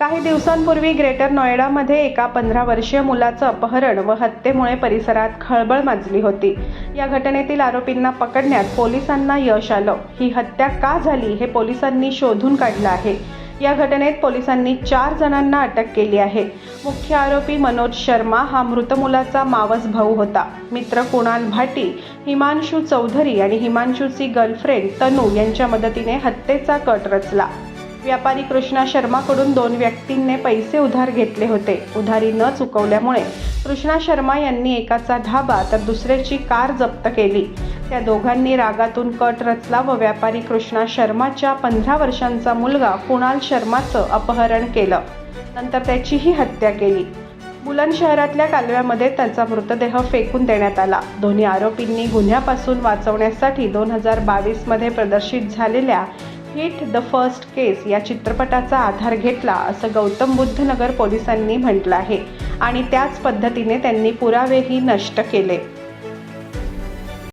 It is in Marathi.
काही दिवसांपूर्वी ग्रेटर नोएडामध्ये एका पंधरा वर्षीय मुलाचं अपहरण व हत्येमुळे परिसरात खळबळ माजली होती. या घटनेतील आरोपींना पकडण्यात पोलिसांना यश आलं. ही हत्या का झाली हे पोलिसांनी शोधून काढलं आहे. या घटनेत पोलिसांनी चार जणांना अटक केली आहे. मुख्य आरोपी मनोज शर्मा हा मृत मुलाचा मावस भाऊ होता. मित्र कुणाल भाटी हिमांशू चौधरी आणि हिमांशूची गर्लफ्रेंड तनू यांच्या मदतीने हत्येचा कट रचला. व्यापारी कृष्णा शर्माकडून दोन व्यक्तींनी पैसे उधार घेतले होते. उधारी न चुकवल्यामुळे कृष्णा शर्मा यांनी एकाचा धाबा तर दुसऱ्याची कार जप्त केली. त्या दोघांनी रागातून कट रचला व व्यापारी कृष्णा शर्माच्या पंधरा वर्षांचा मुलगा कुणाल शर्माचं अपहरण केलं. नंतर त्याचीही हत्या केली. बुलंद शहरातल्या कालव्यामध्ये त्याचा मृतदेह फेकून देण्यात आला. दोन्ही आरोपींनी गुन्ह्यापासून वाचवण्यासाठी दोन हजार बावीसमध्ये प्रदर्शित झालेल्या हिट द फर्स्ट केस या चित्रपटाचा आधार घेतला असं गौतम बुद्ध नगर पोलिसांनी म्हटलं आहे. आणि त्याच पद्धतीने त्यांनी पुरावेही नष्ट केले.